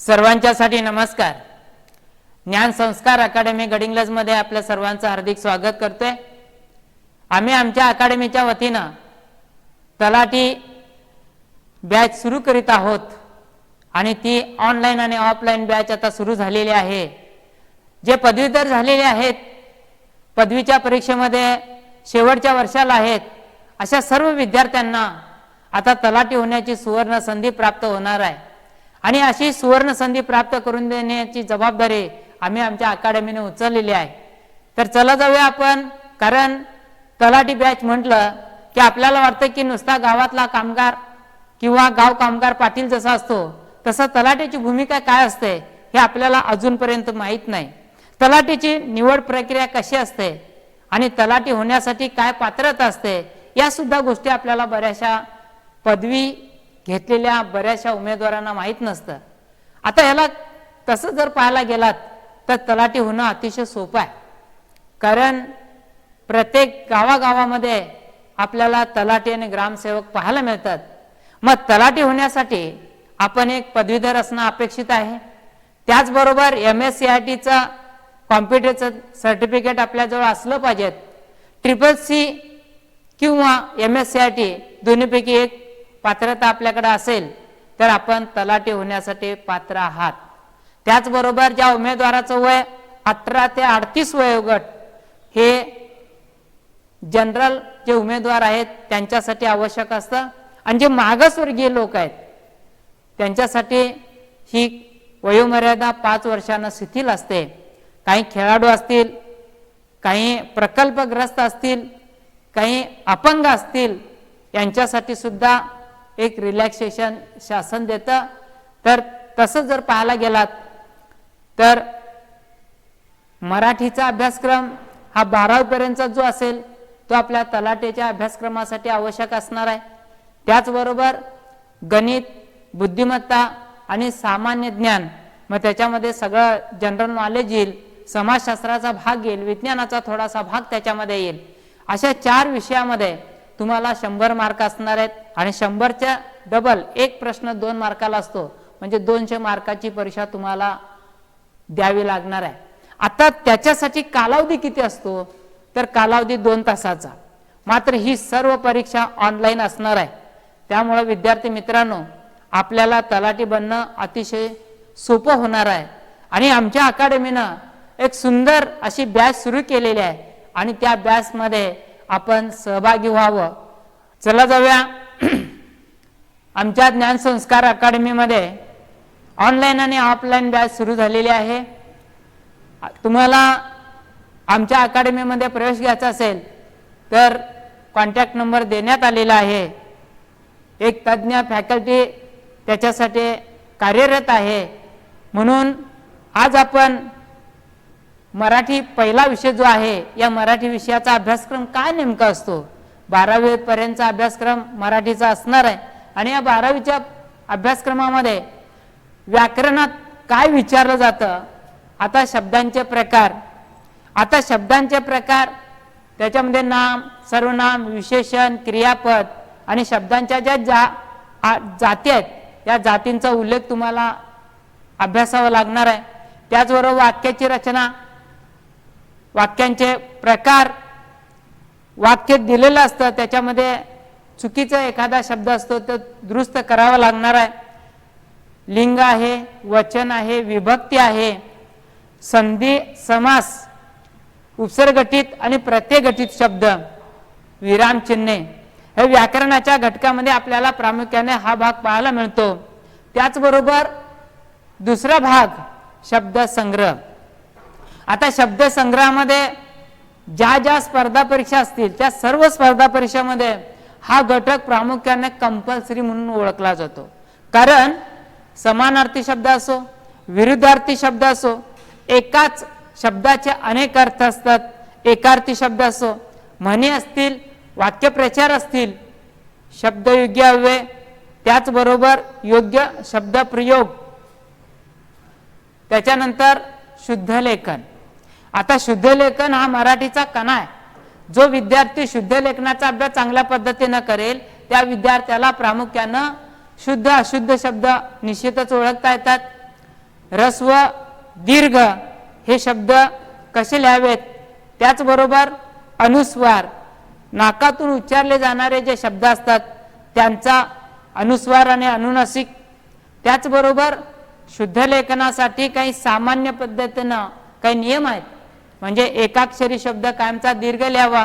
सर्वांच्यासाठी नमस्कार. ज्ञान संस्कार अकादमी गडिंग्लजमध्ये आपल्या सर्वांचं हार्दिक स्वागत करतोय. आम्ही आमच्या अकादमीच्या वतीनं तलाठी बॅच सुरू करीत आहोत आणि ती ऑनलाईन आणि ऑफलाईन बॅच आता सुरू झालेली आहे. जे पदवीधर झालेले आहेत पदवीच्या परीक्षेमध्ये शेवटच्या वर्षाला आहेत अशा सर्व विद्यार्थ्यांना आता तलाठी होण्याची सुवर्ण संधी प्राप्त होणार आहे. आणि अशी सुवर्ण संधी प्राप्त करून देण्याची जबाबदारी आम्ही आमच्या अकादमीने उचललेली आहे. तर चला जाऊया आपण कारण तलाठी बॅच म्हटलं की आपल्याला वाटतं की नुसता गावातला कामगार किंवा गाव कामगार पाटील जसा असतो तसं तलाठ्याची भूमिका काय असते हे आपल्याला अजूनपर्यंत माहीत नाही. तलाठीची निवड प्रक्रिया कशी असते आणि तलाठी होण्यासाठी काय पात्रता असते या सुद्धा गोष्टी आपल्याला बऱ्याचशा पदवी घेतलेल्या बऱ्याचशा उमेदवारांना माहीत नसतं. आता ह्याला तसं जर पाहायला गेलात तर तलाठी होणं अतिशय सोपं आहे. कारण प्रत्येक गावागावामध्ये आपल्याला तलाठी आणि ग्रामसेवक पाहायला मिळतात. मग तलाठी होण्यासाठी आपण एक पदवीधर असणं अपेक्षित आहे. त्याचबरोबर एम एस सी आय टीचं कॉम्प्युटरचं सर्टिफिकेट आपल्याजवळ असलं पाहिजेत. ट्रिपल सी किंवा M S C I T दोन्हीपैकी एक पात्रता आपल्याकडे असेल तर आपण तलाठी होण्यासाठी पात्र आहात. त्याचबरोबर ज्या उमेदवाराचं वय अठरा ते अडतीस वयोगट हे जनरल जे उमेदवार आहेत त्यांच्यासाठी आवश्यक असतं. आणि जे मागासवर्गीय लोक आहेत त्यांच्यासाठी ही वयोमर्यादा पाच वर्षांना शिथिल असते. काही खेळाडू असतील काही प्रकल्पग्रस्त असतील काही अपंग असतील यांच्यासाठी सुद्धा एक रिलॅक्सेशन शासन देतं. तर तसं जर पाहायला गेलात तर मराठीचा अभ्यासक्रम हा बारावीपर्यंतचा जो असेल तो आपल्या तलाटेच्या अभ्यासक्रमासाठी आवश्यक असणार आहे. त्याचबरोबर गणित बुद्धिमत्ता आणि सामान्य ज्ञान मग त्याच्यामध्ये सगळं जनरल नॉलेज येईल. समाजशास्त्राचा भाग येईल विज्ञानाचा थोडासा भाग त्याच्यामध्ये येईल. अशा चार विषयामध्ये तुम्हाला शंभर मार्क असणार आहेत आणि शंभरच्या डबल एक प्रश्न दोन मार्काला असतो. म्हणजे दोनशे मार्काची परीक्षा तुम्हाला द्यावी लागणार आहे. आता त्याच्यासाठी कालावधी किती असतो? तर कालावधी दोन तासाचा. मात्र ही सर्व परीक्षा ऑनलाईन असणार आहे. त्यामुळं विद्यार्थी मित्रांनो आपल्याला तलाठी बनणं अतिशय सोपं होणार आहे. आणि आमच्या अकादमीनं एक सुंदर अशी बॅच सुरू केलेली आहे. आणि त्या बॅचमध्ये आपण सहभागी व्हावं. चला जाऊया. आमच्या ज्ञानसंस्कार अकादमीमध्ये ऑनलाईन आणि ऑफलाईन बॅच सुरू झालेली आहे. तुम्हाला आमच्या अकादमीमध्ये प्रवेश घ्यायचा असेल तर कॉन्टॅक्ट नंबर देण्यात आलेला आहे. एक तज्ज्ञ फॅकल्टी त्याच्यासाठी कार्यरत आहे. म्हणून आज आपण मराठी पहिला विषय जो आहे या मराठी विषयाचा अभ्यासक्रम काय नेमका असतो? बारावीपर्यंतचा अभ्यासक्रम मराठीचा असणार आहे. आणि या बारावीच्या अभ्यासक्रमामध्ये व्याकरणात काय विचारलं जातं? आता शब्दांचे प्रकार. आता शब्दांचे प्रकार त्याच्यामध्ये नाम सर्वनाम विशेषण क्रियापद आणि शब्दांच्या ज्या जा जाती आहेत या जातींचा उल्लेख तुम्हाला अभ्यासावा लागणार आहे. त्याचबरोबर वाक्याची रचना वाक्यांचे प्रकार वाक्य दिलेलं असतं त्याच्यामध्ये चुकीचा एखादा शब्द असतो तो दुरुस्त करावा लागणार आहे. लिंग आहे वचन आहे विभक्ती आहे संधी समास उपसर्गटित आणि प्रत्ययगटित शब्द विरामचिन्हे हे व्याकरणाच्या घटकामध्ये आपल्याला प्रामुख्याने हा भाग पाहायला मिळतो. त्याचबरोबर दुसरा भाग शब्द संग्रह. आता शब्दसंग्रहामध्ये ज्या ज्या स्पर्धा परीक्षा असतील त्या सर्व स्पर्धा परीक्षामध्ये हा घटक प्रामुख्याने कंपल्सरी म्हणून ओळखला जातो. कारण समानार्थी शब्द असो विरुद्धार्थी शब्द असो एकाच शब्दाचे अनेक अर्थ असतात. एकार्थी शब्द असो म्हणी असतील वाक्यप्रचार असतील शब्दयोग्य अव्यय त्याचबरोबर योग्य शब्दप्रयोग. त्याच्यानंतर शुद्ध लेखन. आता शुद्धलेखन हा मराठीचा कणा आहे. जो विद्यार्थी शुद्ध लेखनाचा अभ्यास चांगल्या पद्धतीनं करेल त्या विद्यार्थ्याला प्रामुख्यानं शुद्ध अशुद्ध शब्द निश्चितच ओळखता येतात. रस्व दीर्घ हे शब्द कसे लिहावेत? त्याचबरोबर अनुस्वार. नाकातून उच्चारले जाणारे जे शब्द असतात त्यांचा अनुस्वार आणि अनुनासिक. त्याचबरोबर शुद्ध लेखनासाठी काही सामान्य पद्धतीनं काही नियम आहेत. म्हणजे एकाक्षरी शब्द कायमचा दीर्घ लिहावा.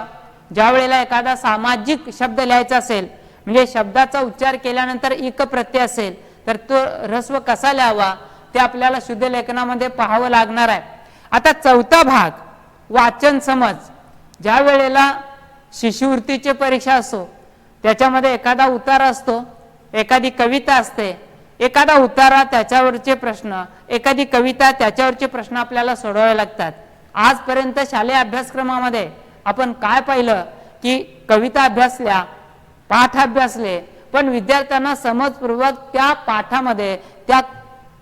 ज्या वेळेला एखादा सामाजिक शब्द लिहायचा असेल म्हणजे शब्दाचा उच्चार केल्यानंतर इक प्रत्यय असेल तर तो ह्रस्व कसा लिहावा? ते आपल्याला शुद्ध लेखनामध्ये पाहावं लागणार आहे. आता चौथा भाग वाचन समज. ज्या वेळेला शिष्यवृत्तीची परीक्षा असो त्याच्यामध्ये एखादा उतार असतो एखादी कविता असते एखादा उतारा त्याच्यावरचे प्रश्न एखादी कविता त्याच्यावरचे प्रश्न आपल्याला सोडवावे लागतात. आजपर्यंत शालेय अभ्यासक्रमामध्ये आपण काय पाहिलं की कविता अभ्यासल्या पाठ अभ्यासले पण विद्यार्थ्यांना समजपूर्वक त्या पाठामध्ये त्या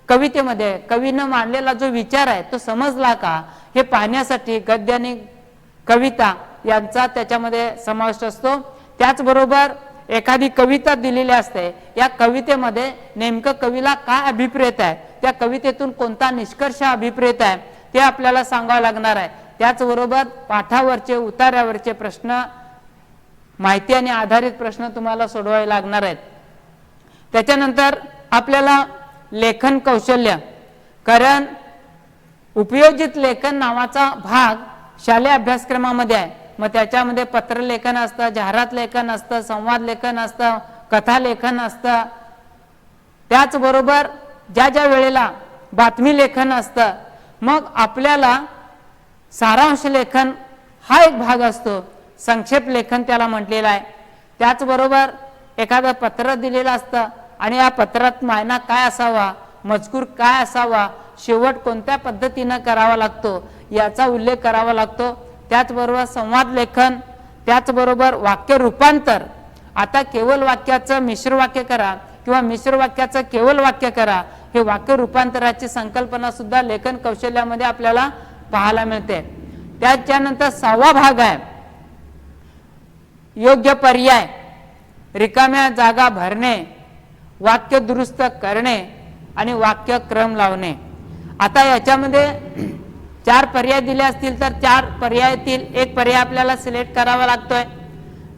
कवितेमध्ये कवीनं मांडलेला जो विचार आहे तो समजला का? हे पाहण्यासाठी गद्य आणि कविता यांचा त्याच्यामध्ये समावेश असतो. त्याचबरोबर एखादी कविता दिलेली असते या कवितेमध्ये नेमकं कवीला काय अभिप्रेत आहे? त्या कवितेतून कोणता निष्कर्ष अभिप्रेत आहे? ते आपल्याला सांगावं लागणार आहे. त्याचबरोबर पाठावरचे उतार्यावरचे प्रश्न माहिती आणि आधारित प्रश्न तुम्हाला सोडवावे लागणार आहेत. त्याच्यानंतर आपल्याला लेखन कौशल्य. कारण उपयोजित लेखन नावाचा भाग शालेय अभ्यासक्रमामध्ये आहे. मग त्याच्यामध्ये पत्रलेखन असतं जाहिरात लेखन असतं संवाद लेखन असतं कथा लेखन असतं. त्याचबरोबर ज्या ज्या वेळेला बातमी लेखन असतं मग आपल्याला सारांश लेखन हा एक भाग असतो. संक्षेप लेखन त्याला म्हटलेलं आहे. त्याचबरोबर एखादं पत्र दिलेलं असतं आणि या पत्रात मायना काय असावा मजकूर काय असावा शेवट कोणत्या पद्धतीनं करावा लागतो याचा उल्लेख करावा लागतो. त्याचबरोबर संवाद लेखन त्याचबरोबर वाक्य रूपांतर. आता केवळ वाक्याचं मिश्र वाक्य करा किंवा मिश्र वाक्याचं केवळ वाक्य करा हे वाक्य रूपांतराची संकल्पना सुद्धा लेखन कौशल्यामध्ये आपल्याला पाहायला मिळते. त्याच्यानंतर सहावा भाग आहे. योग्य पर्याय रिकाम्या जागा भरणे वाक्य दुरुस्त करणे आणि वाक्य क्रम लावणे. आता याच्यामध्ये चार पर्याय दिले असतील तर चार पर्यायातील एक पर्याय आपल्याला सिलेक्ट करावा लागतोय.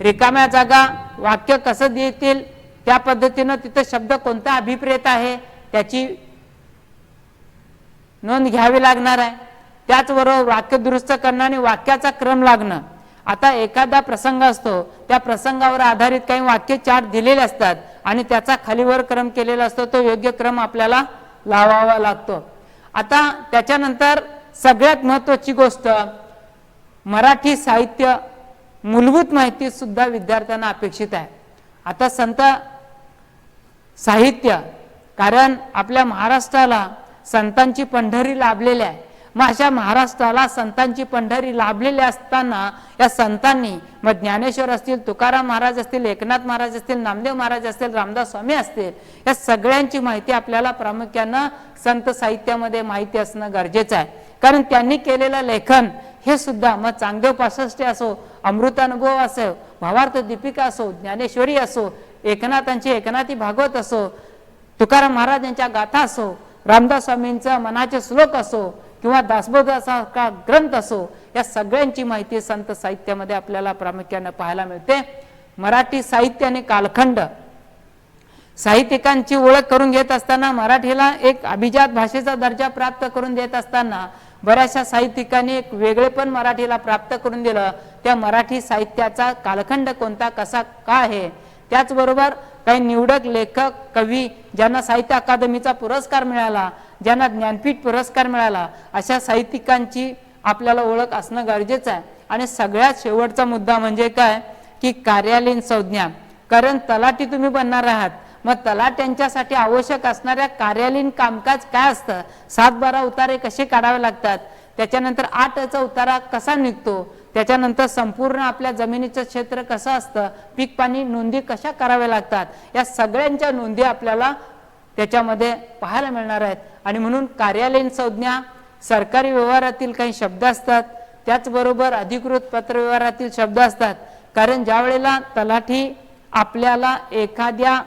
रिकाम्या जागा वाक्य कसं देतील? त्या पद्धतीनं तिथं शब्द कोणता अभिप्रेत आहे? त्याची नोंद घ्यावी लागणार आहे. त्याचबरोबर वाक्य दुरुस्त करणं आणि वाक्याचा क्रम लागणं. आता एखादा प्रसंग असतो त्या प्रसंगावर आधारित काही वाक्य चार्ट दिलेले असतात आणि त्याचा खालीवर क्रम केलेला असतो तो योग्य क्रम आपल्याला लावावा लागतो. आता त्याच्यानंतर सगळ्यात महत्वाची गोष्ट मराठी साहित्य मूलभूत माहिती सुद्धा विद्यार्थ्यांना अपेक्षित आहे. आता संत साहित्य कारण आपल्या महाराष्ट्राला संतांची पंढरी लाभलेली आहे. मग अशा महाराष्ट्राला संतांची पंढरी लाभलेली असताना या संतांनी मग ज्ञानेश्वर असतील तुकाराम महाराज असतील एकनाथ महाराज असतील नामदेव महाराज असतील रामदास स्वामी असतील या सगळ्यांची माहिती आपल्याला प्रामुख्यानं संत साहित्यामध्ये माहिती असणं गरजेचं आहे. कारण त्यांनी केलेलं लेखन हे सुद्धा मग चांगदेव पासष्टे असो अमृतानुभव असो भावार्थ दीपिका असो ज्ञानेश्वरी असो एकनाथांची एकनाथी भागवत असो तुकाराम महाराज यांच्या गाथा असो रामदास स्वामींचा मनाचे श्लोक असो किंवा दासबोधाचा ग्रंथ असो या सगळ्यांची माहिती संत साहित्यामध्ये आपल्याला प्रामुख्याने पाहायला मिळते. मराठी साहित्य आणि कालखंड. साहित्यिकांची ओळख करून घेत असताना मराठीला एक अभिजात भाषेचा दर्जा प्राप्त करून देत असताना बऱ्याचशा साहित्यिकांनी एक वेगळेपण मराठीला प्राप्त करून दिलं. त्या मराठी साहित्याचा कालखंड कोणता कसा का आहे? त्याचबरोबर काही निवडक लेखक कवी ज्यांना साहित्य अकादमीचा पुरस्कार मिळाला ज्यांना ज्ञानपीठ पुरस्कार मिळाला अशा साहित्यिकांची आपल्याला ओळख असणं गरजेचं आहे. आणि सगळ्यात शेवटचा मुद्दा म्हणजे काय? की कार्यालयीन संज्ञा. कारण तलाठी तुम्ही बनणार आहात. मग तलाट्यांच्यासाठी आवश्यक असणाऱ्या कार्यालयीन कामकाज काय असतं? सात बारा उतारे कसे काढावे लागतात? त्याच्यानंतर आठचा उतारा कसा निघतो? त्याच्यानंतर संपूर्ण आपल्या जमिनीचं क्षेत्र कसं असतं पीक पाणी नोंदी कशा कराव्या लागतात या सगळ्यांच्या नोंदी आपल्याला त्याच्यामध्ये पाहायला मिळणार आहेत. आणि म्हणून कार्यालयीन संज्ञा सरकारी व्यवहारातील काही शब्द असतात त्याचबरोबर अधिकृत पत्रव्यवहारातील शब्द असतात. कारण ज्या वेळेला तलाठी आपल्याला एखाद्या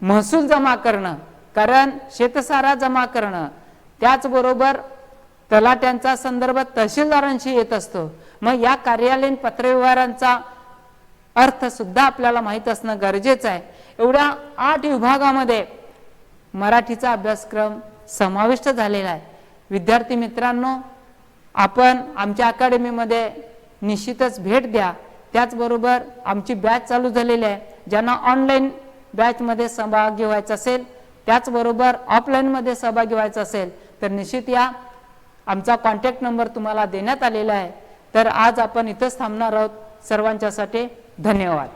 महसूल जमा करणं कारण शेतसारा जमा करणं त्याचबरोबर तलाट्यांचा संदर्भ तहसीलदारांशी येत असतो. मग या कार्यालयीन पत्रव्यवहारांचा अर्थ सुद्धा आपल्याला माहीत असणं गरजेचं आहे. एवढ्या आठ विभागामध्ये मराठीचा अभ्यासक्रम समाविष्ट झालेला आहे. विद्यार्थी मित्रांनो आपण आमच्या अकॅडमीमध्ये निश्चितच भेट द्या. त्याचबरोबर आमची बॅच चालू झालेली आहे. ज्यांना ऑनलाईन बॅचमध्ये सहभागी व्हायचं असेल त्याचबरोबर ऑफलाईनमध्ये सहभागी व्हायचं असेल तर निश्चित या आमचा कॉन्टॅक्ट नंबर तुम्हाला देण्यात आलेला आहे. तर आज आपण इथंच थांबणार आहोत. सर्वांच्यासाठी धन्यवाद.